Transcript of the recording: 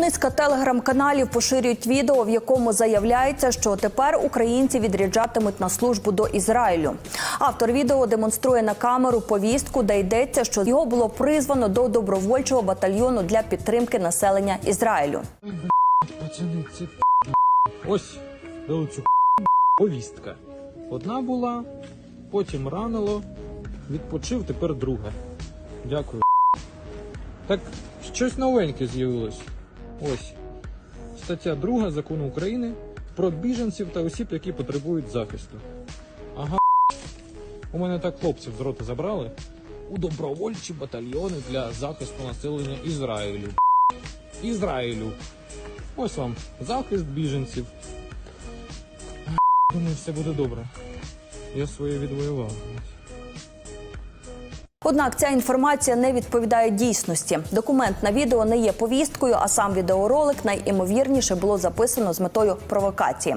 Низка телеграм-каналів поширюють відео, в якому заявляється, що тепер українці відряджатимуть на службу до Ізраїлю. Автор відео демонструє на камеру повістку, де йдеться, що його було призвано до добровольчого батальйону для підтримки населення Ізраїлю. Ось дали повістка. Одна була, потім ранило, відпочив, тепер друга. Дякую. Так, щось новеньке з'явилось. Ось. Стаття 2 закону України про біженців та осіб, які потребують захисту. Ага. У мене так хлопців з роти забрали у добровольчі батальйони для захисту населення Ізраїлю. Ізраїлю. Ось вам захист біженців. Думаю, все буде добре. Я своє відвоював. Однак ця інформація не відповідає дійсності. Документ на відео не є повісткою, а сам відеоролик найімовірніше було записано з метою провокації.